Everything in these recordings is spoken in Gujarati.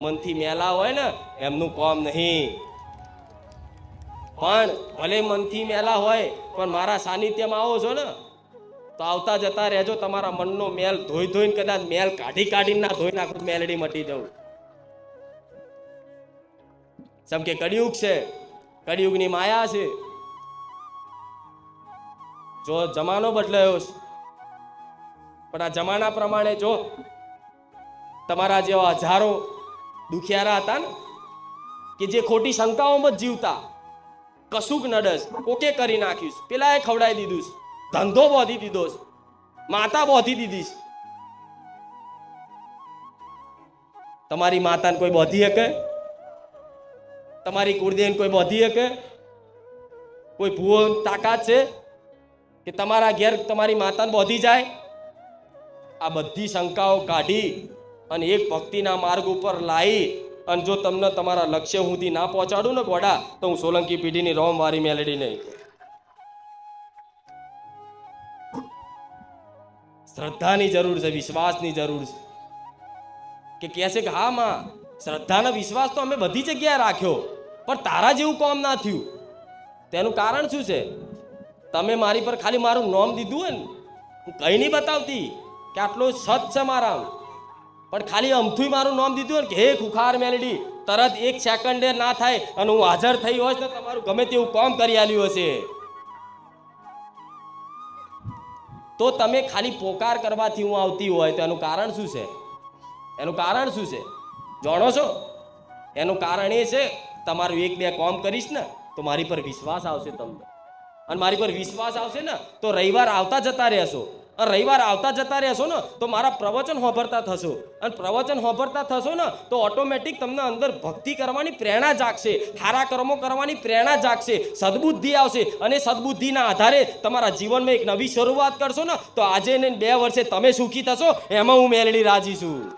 મનથી મેલા હોય ને, એમનું કોમ નહીં. પણ ભલે મનથી મેલા હોય, પણ મારા સાનિધ્યમાં આવો છો ને, તો આવતા જતા રહેજો, તમારા મનનો મેલ ધોઈ ધોઈને કદાચ મેલ કાઢી કાઢીને ના ધોઈ નાખું, મેલડી મટી જવું. જેમ કે કળિયુગ છે, કળિયુગની માયા છે. જો જમાનો બદલાયો છે, પણ આ જમાના પ્રમાણે જો તમારા જેવા હજારો દુખિયારા હતા ને, કે જે ખોટી શંકાઓમાં જ જીવતા. કશુંક નડસ કોકે કરી નાખ્યું છે. પેલા એ ખવડાવી દીધું ધંધો બોધી દીધો માતા બોધી દીધી તમારી માતાને કોઈ બોધી શકે? તમારી કુળદેવને કોઈ બોધી શકે? કોઈ ભૂવો તાકાત છે કે તમારા ઘેર તમારી માતાને બોધી જાય? આ બધી શંકાઓ કાઢી અને એક ભક્તિના માર્ગ ઉપર લાવી અને જો તમને તમારા લક્ષ્ય સુધી ના પહોંચાડું ને ગોડા, તો હું સોલંકી પીઢીની રોમ વારી મેલેડી નહીં શ્રદ્ધાની જરૂર છે, વિશ્વાસની જરૂર છે. કે કહે છે કે હા માં, શ્રદ્ધાનો વિશ્વાસ તો અમે બધી જગ્યાએ રાખ્યો, પણ તારા જેવું કોમ ના થયું. તેનું કારણ શું છે? તમે મારી પર ખાલી મારું નોમ દીધું હોય ને, હું કંઈ નહીં બતાવતી કે આટલો સત છે મારા પણ ખાલી અમથું મારું નામ દીધું ને કે હે ખુખાર મેલેડી, તરત એક સેકન્ડે ના થાય અને હું હાજર થઈ હોઈશ ને તમારું ગમે તેવું કામ કરી આલ્યું હશે. તો તમે ખાલી પોકાર કરવાથી હું આવતી હોય તો એનું કારણ શું છે? એનું કારણ શું છે? જાણો છો? એનું કારણ એ છે, તમારું એક બે કામ કરીશ ને તો મારી પર વિશ્વાસ આવશે તમને. અને મારી પર વિશ્વાસ આવશે ને તો રવિવાર આવતા જતા રહેશો. રવિવાર આવતા જતા રહેશો ને, તો મારા પ્રવચન હોભરતા થશો. અને પ્રવચન હોભરતા થશો ને, તો ઓટોમેટિક તમને અંદર ભક્તિ કરવાની પ્રેરણા જાગશે. સારા કર્મો કરવાની પ્રેરણા જાગશે. સદબુદ્ધિ આવશે. અને સદબુદ્ધિના આધારે તમારા જીવનમાં એક નવી શરૂઆત કરશો ને, તો આજે ને બે વર્ષે તમે સુખી થશો, એમાં હું મેળવી રાજી છું.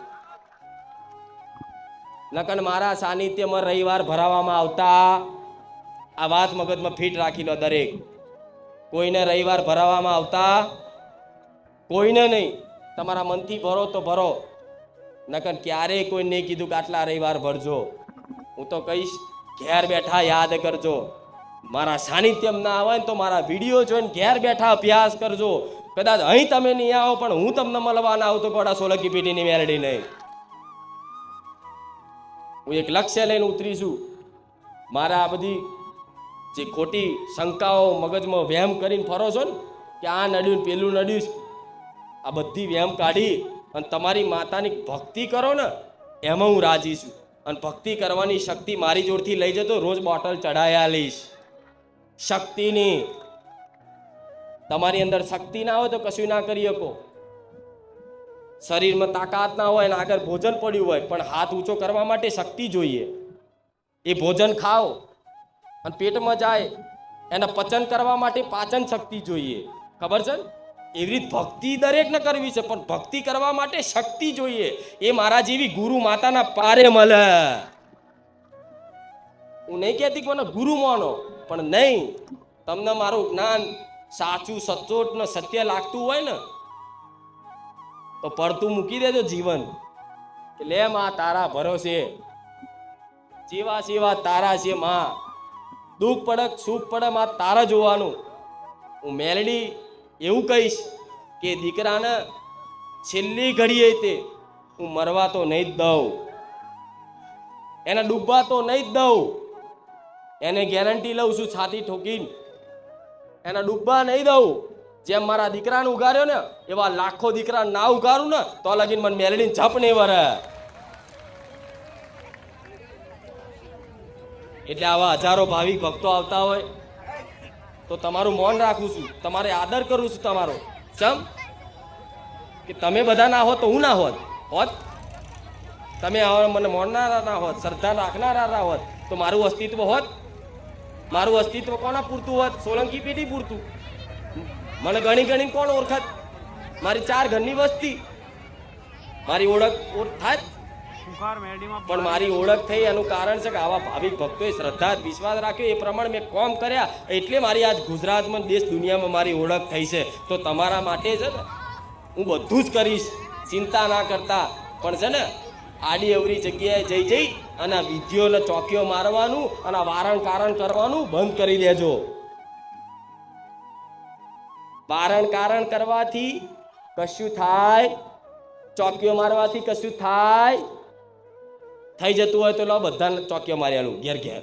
નકન મારા સાનિધ્યમાં રવિવાર ભરાવામાં આવતા, આ વાત મગજમાં ફિટ રાખી લો દરેક. કોઈને રવિવાર ભરાવામાં આવતા કોઈને નહીં. તમારા મનથી ભરો તો ભરો. નકર ક્યારેય કોઈ નહીં કીધું કે આટલા રવિવાર ભરજો. હું તો કહીશ, ઘેર બેઠા યાદ કરજો. મારા સાનિધ્યમ ના આવે ને તો મારા વીડિયો જોઈને ઘેર બેઠા અભ્યાસ કરજો. કદાચ અહીં તમે નહીં આવો, પણ હું તમને મળવા ના આવું તો કોડા સોલંકી પેઢીની મેરડી નહીં. હું એક લક્ષ્ય લઈને ઉતરીશું મારા આ બધી જે ખોટી શંકાઓ, મગજમાં વહેમ કરીને ફરો છો ને, કે આ નડ્યું પેલું નડ્યું છે. આ બધી વહેમ કાઢી અને તમારી માતાની ભક્તિ કરો ને, એમાં હું રાજી છું. અને ભક્તિ કરવાની શક્તિ મારી જોડથી લઈ જતો રોજ બોટલ ચડાયા લઈશ. શક્તિની. તમારી અંદર શક્તિ ના હોય તો કશું ના કરી શકો. શરીરમાં તાકાત ના હોય અને આગળ ભોજન પડ્યું હોય, પણ હાથ ઊંચો કરવા માટે શક્તિ જોઈએ. એ ભોજન ખાઓ. અને પેટમાં જાય. એને પચન કરવા માટે પાચન શક્તિ જોઈએ. ખબર છે? ને? એવી રીત ભક્તિ દરેકને કરવી છે, પણ ભક્તિ કરવા માટે શક્તિ જોઈએ. એ મારા જેવી ગુરુ માતાના પારે મળે. હું નહીં કહેતી મને ગુરુ માનો, પણ નહીં. તમને મારું જ્ઞાન સાચું, સચોટ ને સત્ય લાગતું હોય ને, તો પડતું મૂકી દેજો જીવન. કે લે માં, તારા ભરોસે. જેવા સેવા તારા છે માં. દુઃખ પડે કે સુખ પડે, માં, તારા જોવાનું. હું મેલડી એવું કહીશ કે દીકરાને છેલ્લી ઘડીએ તે હું મરવા તો નહીં જ દઉં. એને ડૂબવા તો નહીં જ દઉં. એને ગેરંટી લઉં છું છાતી ઠોકીને. એને ડૂબવા નહીં દઉં. જેમ મારા દીકરાને ઉગાર્યો ને, એવા લાખો દીકરા ના ઉગારું ને, તો લગીન મને મેલડીને જપ નહીં વરે. એટલે આવા હજારો ભાવિક ભક્તો આવતા હોય. તો તમારું મૌન રાખું છું. તમારે આદર કરું છું તમારો. સમ કે તમે બધા ના હોત તો હું ના હોત. હોત? તમે મને મોડનારા ના હોત, શ્રદ્ધા રાખનારા ના હોત, તો મારું અસ્તિત્વ હોત? મારું અસ્તિત્વ કોના પૂરતું હોત? સોલંકી પેઢી પૂરતું. મને ગણી ગણી કોણ ઓળખત? મારી ચાર ઘરની વસ્તી. મારી ઓળખ ઓળખ મેરડીમાં પણ મારી ઓળખ થઈ એનું કારણ છે કે આવા ભાવિક ભક્તોએ શ્રદ્ધા વિશ્વાસ રાખ્યો. એ પ્રમાણે મેં કોમ કર્યા. એટલે મારી આજ ગુજરાતમાં દેશ દુનિયામાં મારી ઓળખ થઈ છે. તો તમારા માટે છે ને હું બધું જ કરીશ. ચિંતા ના કરતા. પણ છે ને આડી અવરી જગ્યાએ જઈ જઈ અને વિધિઓને ચોકીઓ મારવાનું અને વારણ કારણ કરવાનું બંધ કરી દેજો. વારણ કારણ કરવાથી કશું થાય ચોકીઓ મારવાથી કશું થાય. થઈ જતું હોય તો લો બધાને ચોકીઓ માર્યાનું ઘેર ઘેર.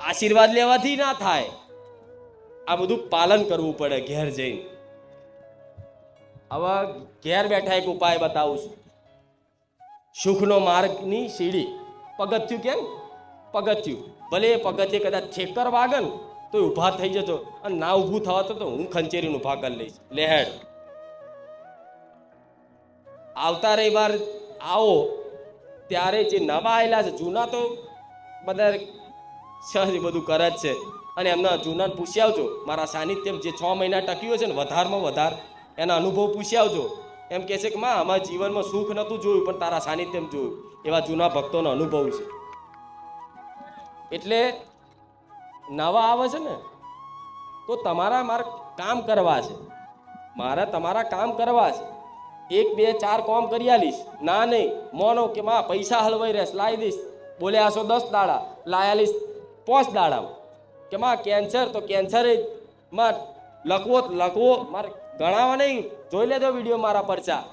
આશીર્વાદ લેવાથી ના થાય. આ બધું પાલન કરવું પડે ઘેર જઈને. હવે ઘેર બેઠા એક ઉપાય બતાવું છું. સુખનો માર્ગની સીડી પગથિયું કેમ? પગથિયું. ભલે એ પગથિયે કદાચ ઠેકર વાગે ને તો ઊભા થઈ જજો. અને ના ઊભું થવા તો હું ખંચેરીને કરી લઈશ. લેહેડ. આવતા રવિવાર આવો, ત્યારે જે નવા આવેલા છે, જૂના તો બધા સહજ બધું કરે જ છે. અને એમના જૂનાને પૂછી આવજો, મારા સાનિધ્યમ જે છ મહિના ટક્યું છે ને, વધારમાં વધાર, એના અનુભવ પૂછી આવજો. એમ કહે છે કે, માં, અમારા જીવનમાં સુખ નહોતું જોયું, પણ તારા સાનિધ્યમ જોયું. એવા જૂના ભક્તોનો અનુભવ છે. એટલે નવા આવે છે ને, તો તમારા મારે કામ કરવા છે. મારે તમારા કામ કરવા છે. એક, બે, ચાર કોમ કરી આલીશ. ના નહીં, મોનો કે માં, પૈસા હલવાઈ રહેશ લાવી દઈશ. બોલે આસો દસ દાડા લાયાલીશ પાંચ દાડા કે માં, કેન્સર તો કેન્સર જ. માં, લખવો લખવો, મારે ગણાવા નહીં. જોઈ લેજો વીડિયો મારા પરચા.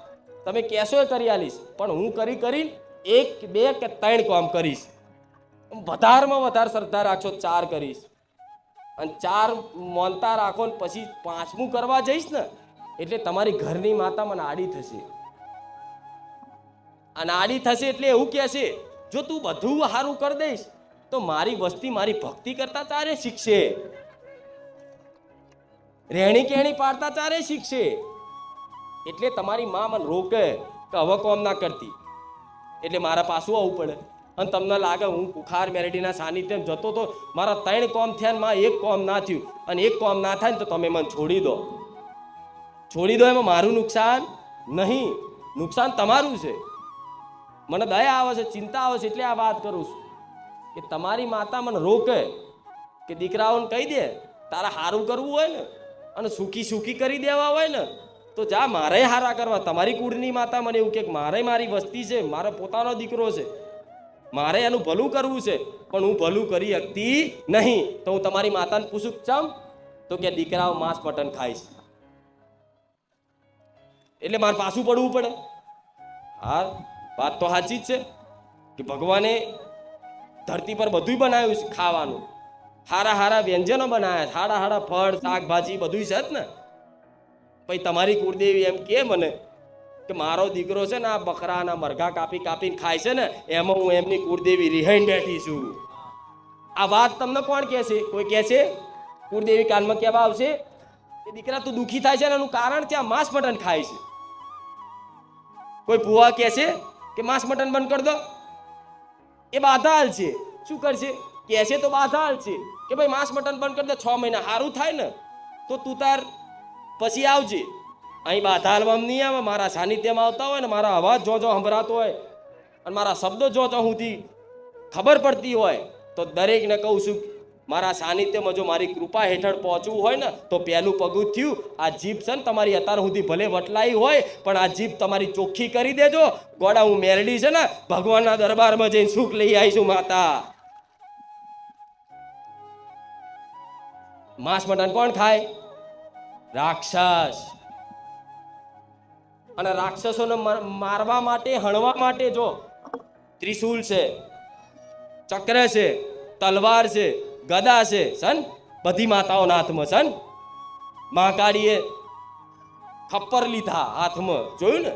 તમે કહેશો એ કરી આલીશ. પણ હું કરી કરી એક, બે કે ત્રણ કોમ કરીશ. વધારમાં વધારે શ્રદ્ધા રાખશો ચાર કરીશ. અને ચાર મોનતા રાખો ને પછી પાંચમું કરવા જઈશ ને એટલે તમારી ઘરની માતા મને આડી થશે. અને આડી થશે એટલે એવું કહેશે જો તું બધું સારું કરી દઈશ, તો મારી વસ્તી મારી ભક્તિ કરતા ચારે શીખશે. રહેણી કહેણી પાડતા ચારે શીખશે. એટલે તમારી મા મને રોકે કે હવે કોમ ના કરતી. એટલે મારા પાછું આવવું પડે. અને તમને લાગે હું કુખાર મેરડીના સાનિધ્યમ જતો તો મારા ત્રણ કોમ થયા ને માં એક કોમ ના થયું. અને એક કોમ ના થાય ને તો તમે મને છોડી દો. છોડી દો, એમાં મારું નુકસાન નહીં. નુકસાન તમારું છે. મને દયા આવે છે, ચિંતા આવે છે, એટલે આ વાત કરું છું. કે તમારી માતા મને રોકે કે દીકરાઓને કહી દે, તારા સારું કરવું હોય ને, અને સુખી સુખી કરી દેવા હોય ને, તો જા, મારે હારા કરવા. તમારી કુળની માતા મને એવું કે મારે મારી વસ્તી છે, મારો પોતાનો દીકરો છે. મારે એનું ભલું કરવું છે, પણ હું ભલું કરી શકતી નહીં. તો હું તમારી માતાને પૂછું, ચમ? તો કે દીકરાઓ માંસ મટન ખાઈશ. એટલે મારે પાછું પડવું પડે. હા, વાત તો સાચી જ છે કે ભગવાને ધરતી પર બધું બનાવ્યું છે ખાવાનું. હારા હારા વ્યંજનો બનાવ્યા હારા હારા ફળ, શાકભાજી બધું છે જ ને. પછી તમારી કુળદેવી એમ કે મને કે મારો દીકરો છે ને આ બકરાના મરઘા કાપી કાપીને ખાય છે ને, એમાં હું એમની કુળદેવી રિહાઈને બેઠી છું. આ વાત તમને કોણ કહે છે? કોઈ કહે છે? કુળદેવી કાનમાં કહેવા આવશે કે દીકરા, તું દુઃખી થાય છે ને એનું કારણ ત્યાં માંસ મટન ખાય છે. કોઈ ભૂવા કહે છે કે માંસ મટન બંધ કરી દો? એ બાધાલ છે. શું કરશે? કહે છે તો બાધાલ છે કે ભાઈ માંસ મટન બંધ કરી દે, છ મહિના સારું થાય ને, તો તું તાર પછી આવજે. અહીં બાધાલમાં નહીં આવે, મારા સાનિધ્યમાં આવતા હોય ને, મારા અવાજ જો જો સંભળાતો હોય અને મારા શબ્દો જો જો હુંથી ખબર પડતી હોય, તો દરેકને કહું છું મારા સાનિધ્યમાં જો મારી કૃપા હેઠળ પહોંચવું હોય ને, તો પહેલું પગું થયું, આ જીભ છે ને તમારી અત્યાર સુધી ભલે વટલાઈ હોય, પણ આ જીભ તમારી ચોખ્ખી કરી દેજો. ગોડા, હું મેરડી છે ને, ભગવાનના દરબારમાં જઈને સુખ લઈ આવીશું, માતા. માંસ મટન કોણ ખાય? રાક્ષસ. અને રાક્ષસોને મારવા માટે, હણવા માટે જો ત્રિશૂલ છે, ચક્ર છે, તલવાર છે ગદા છે, સન? બધી માતાઓના હાથમાં, સન? મહાકાળીએ ખપ્પર લીધા હાથમાં, જોયું ને?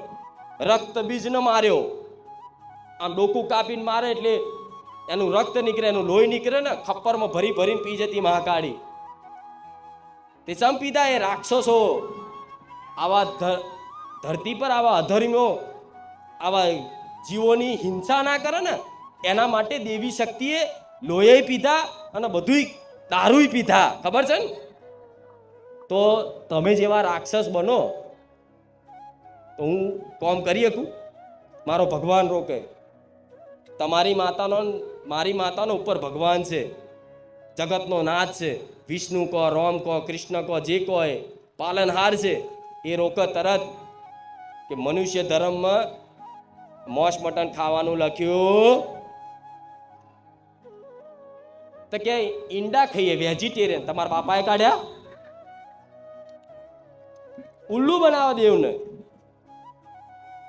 રક્ત બીજને માર્યો. આમ ડોકું કાપીને મારે એટલે એનું રક્ત નીકળે, એનું લોહી નીકળે ને, ખપ્પરમાં ભરી ભરીને પી જતી મહાકાળી તે સમ પીધા એ રાક્ષસો આવા ધરતી પર આવા અધર્મ્યો આવા જીવોની હિંસા ના કરે ને, એના માટે દેવી શક્તિએ લોહી પીધા અને બધુંય દારૂય પીધા. ખબર છે ને? તો તમે જેવા રાક્ષસ બનો, તો હું કોમ કરી શકું? મારો ભગવાન રોકે. તમારી માતાનો મારી માતાનો ઉપર ભગવાન છે. જગતનો નાથ છે. વિષ્ણુ કહો રોમ કહો કૃષ્ણ કહો જે કહો એ પાલનહાર છે, એ રોક તરત કે મનુષ્ય ધર્મમાં મોસ મટન ખાવાનું લખ્યું. તો કે ઈંડા ખાઈએ વેજીટેરિયન તમારા બાપાએ કાઢ્યા? ઉલ્લુ બનાવવા દેવને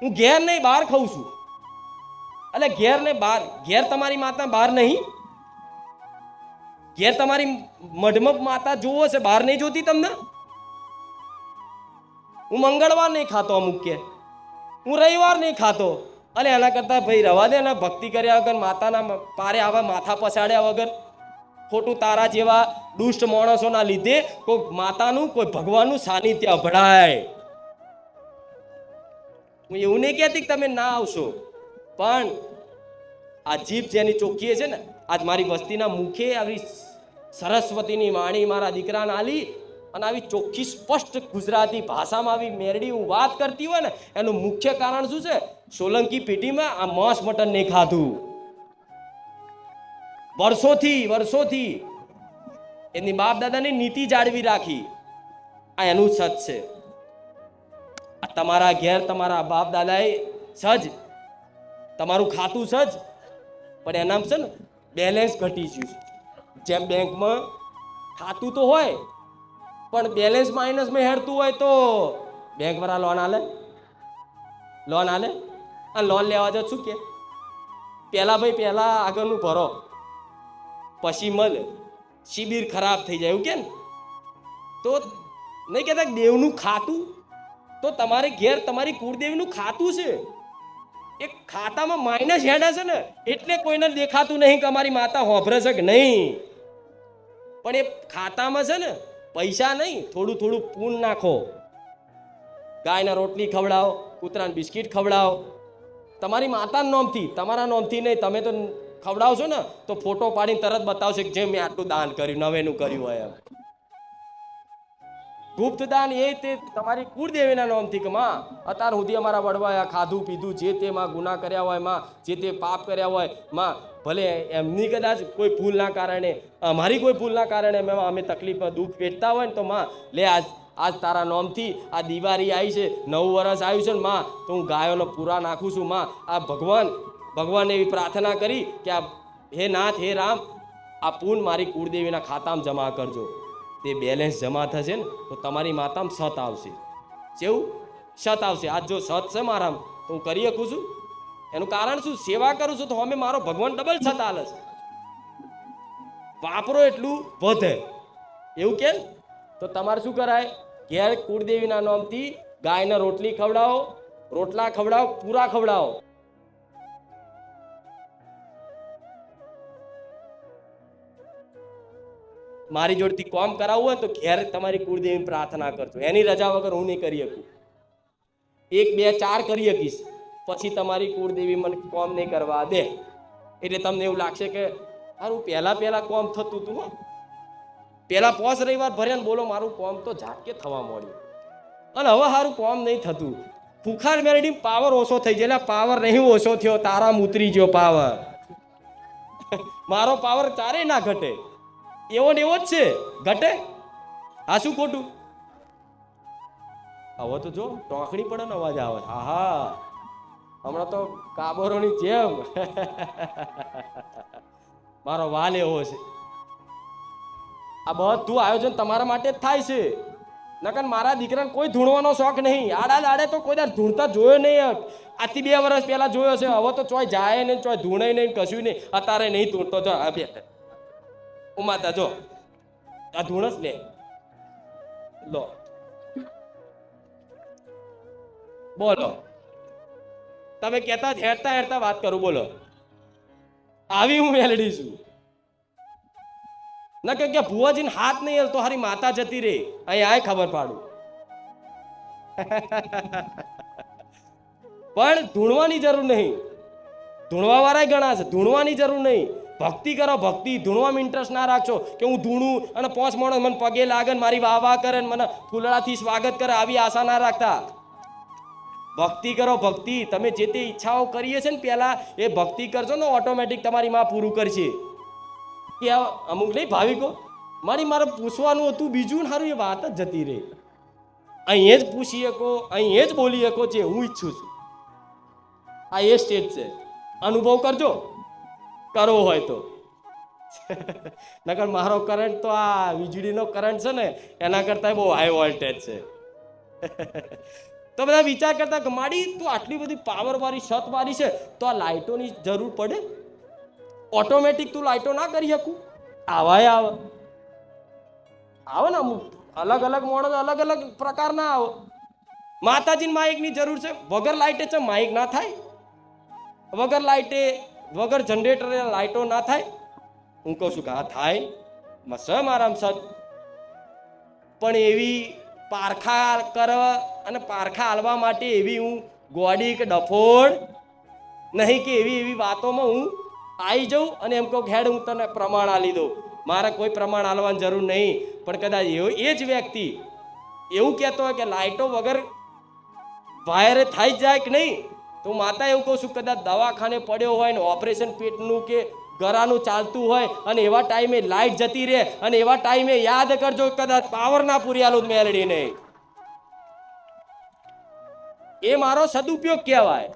હું ઘેર નહીં, બહાર ખાઉં છું. એટલે ઘેર ને બહાર. ઘેર તમારી માતા બહાર નહીં. ઘેર તમારી મઢમપ માતા જોવો છે, બહાર નહીં જોતી તમને? હું મંગળવાર નહીં ખાતો અમુક કે. હું રવિવાર નહીં ખાતો. અને એના કરતાં ભાઈ રવા દે ને, ભક્તિ કર્યા વગર, માતાના પારે આવા માથા પછાડ્યા વગર. ખોટું તારા જેવા દુષ્ટ માણસોના લીધે કોઈ માતાનું, કોઈ ભગવાનનું સાનિધ્ય અભડાય. હું એવું નહીં કહેતી કે તમે ના આવશો. પણ આ જીભ જેની ચોખ્ખી છે ને, આજ મારી વસ્તીના મુખે આવી સરસ્વતીની વાણી મારા દીકરાને આલી અને આવી ચોખ્ખી, સ્પષ્ટ ગુજરાતી ભાષામાં આવી મેરડી હું વાત કરતી હોય ને, એનું મુખ્ય કારણ શું છે? સોલંકી પેઢીમાં આ માંસ મટન નહીં ખાધું. વર્ષોથી વર્ષોથી એની બાપ દાદાની નીતિ જાળવી રાખી. આ એનું સજ છે. આ તમારા ઘેર તમારા બાપ દાદાએ સજ, તમારું ખાતું સજ, પણ એનામ છે ને બેલેન્સ ઘટી ગયું જેમ બેંકમાં ખાતું તો હોય, પણ બેલેન્સ માઇનસમાં હેરતું હોય તો બેંકવાળા લોન આલે. લોન આલે. આ લોન લેવા જાવ શું કે? પહેલાં ભાઈ પહેલાં આગળનું ભરો. પછી મળે શિબિર ખરાબ થઈ જાય, એવું કે ને? તો નહીં કહેતા દેવનું ખાતું? તો તમારે ઘેર તમારી કુળદેવીનું ખાતું છે. એ ખાતામાં માઇનસ હેડા છે ને, એટલે કોઈને દેખાતું નહીં કે અમારી માતા હોભરે છે કે નહીં. પણ એ ખાતામાં છે ને, પૈસા નહીં, થોડું થોડું પૂન નાખો. ગાયના રોટલી ખવડાવો, કૂતરાને બિસ્કિટ ખવડાવો. તમારી માતાના નોમથી, તમારા નોમથી નહીં, તમે તો ખવડાવશો ને, તો ફોટો પાડીને તરત બતાવશે કે જે મેં આટલું દાન કર્યું, નવેનું કર્યું હોય એમ. ગુપ્ત દાન એ તે તમારી કુળદેવીના નામથી કે માં, અત્યાર સુધી અમારા વડવાયા ખાધું પીધું, જે તે માં ગુના કર્યા હોયમાં, જે તે પાપ કર્યા હોયમાં, ભલે એમની કદાચ કોઈ ભૂલના કારણે, અમારી કોઈ ભૂલના કારણે મેં અમે તકલીફ દુઃખ વેઠતા હોય ને તો માં, લે આજ આજ તારા નામથી આ દિવાળી આવી છે, નવું વર્ષ આવ્યું છે ને માં, તો હું ગાયોનો પૂરા નાખું છું માં. આ ભગવાન ભગવાને એવી પ્રાર્થના કરી કે આ હે નાથ, હે રામ, આ પૂન મારી કુળદેવીના ખાતામાં જમા કરજો. તે બેલેન્સ જમા થશે ને, તો તમારી માતામાં સત આવશે. કેવું સત આવશે. આજ જો સત છે મારામાં, તો હું કરી શકું છું એનું કારણ શું? સેવા કરું છું તો અમે મારો ભગવાન ડબલ સત આલે છે. વાપરો એટલું વધે. એવું કેમ તો તમારે શું કરાય? ઘેર કુળદેવીના નામથી ગાયને રોટલી ખવડાવો, રોટલા ખવડાવો, પૂરા ખવડાવો. મારી જોડથી કોમ કરાવવું હોય તો ઘેર તમારી કુળદેવીની પ્રાર્થના કરજો. એની રજા વગર હું નહીં કરી શકું. એક, બે, ચાર કરી શકીશ. પછી તમારી કુળદેવી મને કોમ નહીં કરવા દે. એટલે તમને એવું લાગશે કે મારું પહેલાં પહેલાં કોમ થતું હતું ને પહેલાં પોસ રવિવાર ભર્યા ને બોલો મારું કોમ તો ઝાટકે થવા મળ્યું અને હવે સારું કોમ નહીં થતું. ફુખાર મેરડી પાવર ઓછો થઈ ગયો પાવર નહીં ઓછો થયો, તારામ ઉતરી ગયો પાવર મારો પાવર ચારેય ના ઘટે. એવો ને એવો જ છે. ઘટે? આ શું ખોટું? હવે તો જો, ટોકણી પડે ને અવાજ આવે. હા હા હમણાં તો કાબરોની જેમ. મારો વાલ એવો છે. આ બધું આયોજન તમારા માટે જ થાય છે. નકર મારા દીકરાને કોઈ ધૂણવાનો શોખ નહીં. આડા આડે તો કોઈ દાડ ધૂણતા જોયો નહીં આથી બે વર્ષ પહેલાં જોયો છે. હવે તો ચોય જાય નહીં, ચોય ધૂણે નહીં, કશું નહીં. અત્યારે નહીં ધૂણતો, જો ઉમાતા જો. આ ધૂણસ લે લો. બોલો. તમે કહેતા જ હેરતા હેરતા વાત કરું, બોલો. આવી હું મેલડી છું. ના કે ભુવાજીને હાથ નહીં હલતો, હારી માતા જતી રે અહીંયા ખબર પાડું. પણ ધૂણવાની જરૂર નહીં. ધૂણવા વાળા ઘણા છે, ધૂણવાની જરૂર નહીં. ભક્તિ કરો, ભક્તિ ધૂણવામાં ઇન્ટરેસ્ટ ના રાખશો કે હું ધૂણું અને પોચ માણસ મને પગે લાગે મારી વાહ વાહ કરે મને ફૂલડાથી સ્વાગત કરે આવી આશા ના રાખતા. ભક્તિ કરો, ભક્તિ. તમે જે તે ઈચ્છાઓ કરીએ છે ને પહેલા એ ભક્તિ કરશો ને ઓટોમેટિક તમારી માં પૂરું કરશે. કે અમુક નહીં, ભાવિકો? મારી મારે પૂછવાનું હતું બીજું સારું એ વાત જ જતી રહી. અહીં જ પૂછી શકો અહીં જ બોલી શકો જે હું ઈચ્છું છું. આ એ સ્ટેજ છે. અનુભવ કરજો. કરવો હોય તો. નકર મારો કરંટ તો આ વીજળીનો કરંટ છે ને, એના કરતાં બહુ હાઈ વોલ્ટેજ છે. તો બધા વિચાર કરતા કે મારી તું આટલી બધી પાવર વાળી, છત વાળી છે, તો આ લાઇટોની જરૂર પડે? ઓટોમેટિક તું લાઇટો ના કરી શકું? આવાય આવે. આવે ને અમુક, અલગ અલગ મોડલ, અલગ અલગ પ્રકારના આવે. માતાજીની માઇકની જરૂર છે. વગર લાઇટે છે માઇક ના થાય? વગર લાઇટે વગર જનરેટરે લાઇટો ના થાય, હું કહું છું કે આ થાય મસ આરામ સર. પણ એવી પારખા કરવા અને પારખા હાલવા માટે એવી હું ગોડી કે ડફોડ નહીં કે એવી એવી વાતોમાં હું આવી જાઉં અને એમ કહું હેડ હું તને પ્રમાણ આલી દઉં. મારે કોઈ પ્રમાણ આલવાની જરૂર નહીં, પણ કદાચ એવો એ જ વ્યક્તિ એવું કહેતો હોય કે લાઇટો વગર વાયરે થઈ જ જાય કે નહીં તો માતા એવું કહું છું કદાચ દવાખાને પડ્યો હોય ને ઓપરેશન પેટનું કે ગરાનું ચાલતું હોય અને એવા ટાઈમે લાઇટ જતી રહે અને એવા ટાઈમે યાદ કરજો કદાચ પાવર ના પૂર્યાલો જ મેલડી નહીં. એ મારો સદુપયોગ કહેવાય.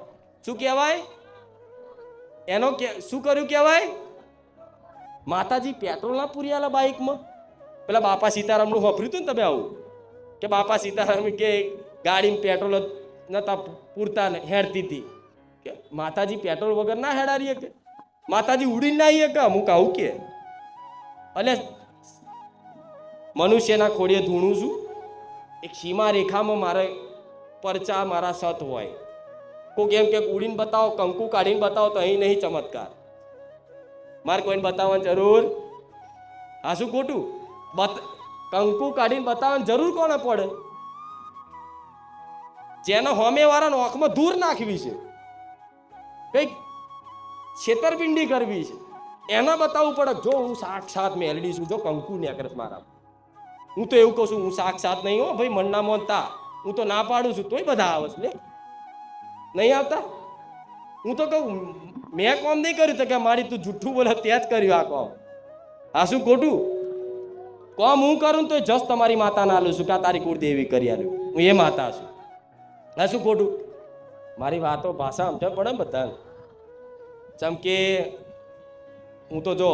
શું કહેવાય? એનો શું કર્યું કહેવાય? માતાજી પેટ્રોલ ના પૂરી બાઇકમાં. પેલા બાપા સીતારામનું વાપર્યું હતું ને તમે આવું? કે બાપા સીતારામ કે ગાડીમાં પેટ્રોલ નતા પૂરતા હેરતી હતી કે માતાજી પેટ્રોલ વગર ના હેડારીએ કે? માતાજી ઉડીને આવીએ કે? અમુક આવું કે. અને મનુષ્યના ખોડીએ ધૂણું છું. એક સીમા રેખામાં મારે પરચા મારા સત હોય. કોઈક એમ કે, ઉડીને બતાવો, કંકુ કાઢીને બતાવો, તો અહીં નહીં ચમત્કાર. મારે કોઈને બતાવવાની જરૂર? આ શું ખોટું? બત, કંકુ કાઢીને બતાવવાની જરૂર કોને પડે? જેને હોમે વાળા નોખમાં દૂર નાખવી છે. કંઈક છેતરપિંડી કરવી છે. એના બતાવવું પડે જો હું સાક્ષાત મેલડી છું, જો કંકુ નેકરસ મારા. હું તો એવું કહું છું, હું સાક્ષાત નહીં હો, ભાઈ મનના મોનતા. હું તો ના પાડું છું, તોય બધા આવે છે નહીં આવતા? હું તો કહું, મેં કોમ નહીં કર્યું તો કે મારી તું જુઠ્ઠું બોલે તે જ કર્યું આ કોમ. આ શું ખોટું? કોમ હું કરું તો જસ તમારી માતાના આલું છું કે તારી કુળદેવી કરી આલું હું એ માતા છું. આ શું ખોટું? મારી વાતો ભાષા સમજણ પડે બધાને. જેમ કે, હું તો જો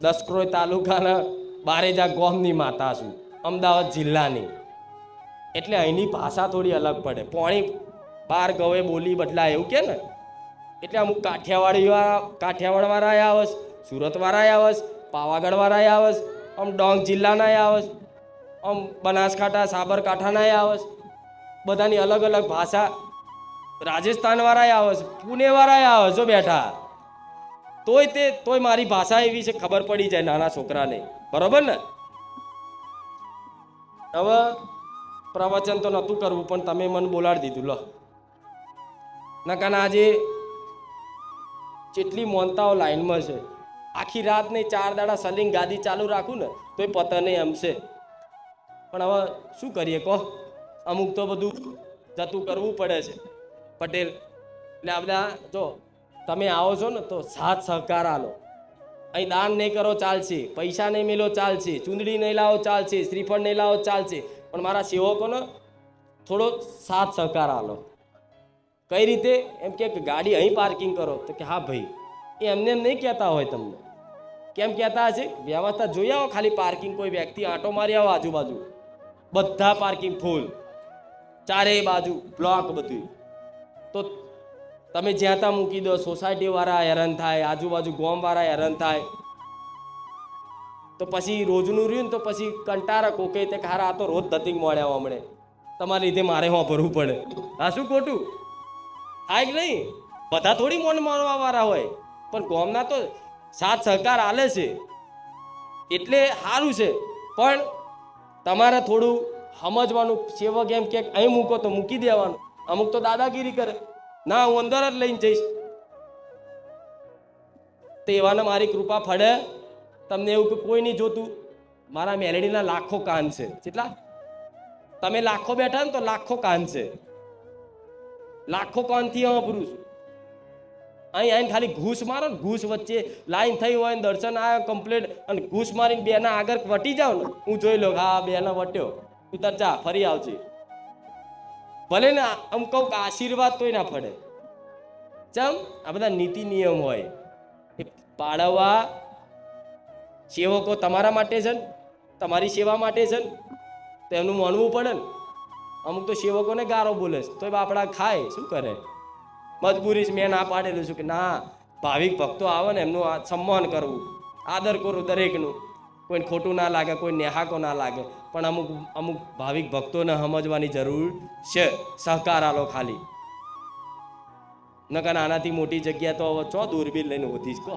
દસક્રોય તાલુકાના બારેજા ગોમની માતા છું, અમદાવાદ જિલ્લાની. એટલે અહીંની ભાષા થોડી અલગ પડે. પોણી બાર ગવે બોલી બદલાય એવું કે ને? એટલે અમુક કાઠિયાવાડી કાઠિયાવાડવાળા આવે છે સુરતવાળા આવે પાવાગઢવાળા આવે છે આમ ડોંગ જિલ્લાના આવે આમ બનાસકાંઠા, સાબરકાંઠાના આવે છે બધાની અલગ અલગ ભાષા. રાજસ્થાનવાળાએ આવે છે પુણેવાળા આવે જો બેઠા. તોય તે, તોય મારી ભાષા એવી છે, ખબર પડી જાય નાના છોકરાને. બરોબર ને? હવે પ્રવચન તો નહોતું કરવું, પણ તમે મને બોલાડી દીધું, લો. નકાના આજે જેટલી મોનતાઓ લાઈનમાં છે, આખી રાત નહીં ચાર દાડા સલિંગ ગાદી ચાલુ રાખું ને, તોય પતા નહીં એમ છે. પણ હવે શું કરીએ કહો? અમુક તો બધું જતું કરવું પડે છે. પટેલ, એટલે આ જો તમે આવો છો ને તો સાથ સહકાર આલો. અહીં દાન નહીં કરો, ચાલશે. પૈસા નહીં મેલો, ચાલશે. ચૂંદડી નહીં લાવો, ચાલશે. શ્રીફળ નહીં લાવો, ચાલશે. પણ મારા સેવકોને થોડો સાથ સહકાર આલો. કઈ રીતે? એમ કે ગાડી અહીં પાર્કિંગ કરો. તો કે હા ભાઈ. એ એમને એમ નહીં કહેતા હોય તમને. કેમ કહેતા હશે? વ્યવસ્થા જોઈ આવો, ખાલી પાર્કિંગ કોઈ વ્યક્તિ આંટો મારી આવો આજુબાજુ. બધા પાર્કિંગ ફૂલ ચારેય બાજુ બ્લોક બધું. તો તમે જ્યાં ત્યાં મૂકી દો સોસાયટીવાળા હેરાન થાય, આજુબાજુ ગોમવાળા હેરાન થાય. તો પછી રોજનું રહ્યું ને તો પછી કંટારા કોકે તે હારા, આ તો રોજ ધતિંગ મળ્યા હમણે તમારી લીધે મારે હું ભરવું પડે. આ શું ખોટું? થાય કે નહીં? બધા થોડી મોન મારવા વાળા હોય. પણ ગોમના તો સાથ સહકાર આલે છે. એટલે સારું છે. પણ તમારે થોડું સમજવાનું સેવક એમ કે અહીં મૂકો તો મૂકી દેવાનું. અમુક તો દાદાગીરી કરે. ના, હું અંદર જ લઈને જઈશ. તો એવાને મારી કૃપા ફળે. તમને એવું કે કોઈ નહીં જોતું. મારા મેલેડીના લાખો કાન છે. કેટલા? તમે લાખો બેઠા ને તો લાખો કાન છે. લાખો કાનથી વાપરું છું અહીં આઈને ખાલી ઘૂસ મારો ને ઘૂસ વચ્ચે લાઈન થઈ હોય દર્શન આવ્યો કમ્પ્લીટ અને ઘૂસ મારીને બેના આગળ વટી જાઓ ને. હું જોઈ લો હા, બેના વટ્યો. ઉતર જા ફરી આવજે. ભલે ને આમ કહું કે આશીર્વાદ તોય ના ફળે. ચમ? આ બધા નીતિ નિયમ હોય. એ પાળવા સેવકો તમારા માટે છે ને, તમારી સેવા માટે છે ને, તો એમનું માનવું પડે ને. અમુક તો સેવકોને ગારો બોલે છે તો બાપડા ખાય, શું કરે? મજબૂરી મેં ના પાડેલું છું કે ના, ભાવિક ભક્તો આવે ને એમનું સન્માન કરવું, આદર કરવું દરેકનું. કોઈને ખોટું ના લાગે, કોઈ નેહાકો ના લાગે. પણ અમુક અમુક ભાવિક ભક્તોને સમજવાની જરૂર છે. સહકાર આલો ખાલી. નકર આનાથી મોટી જગ્યા તો ચો દૂરબીન લઈને હોતી જ કહો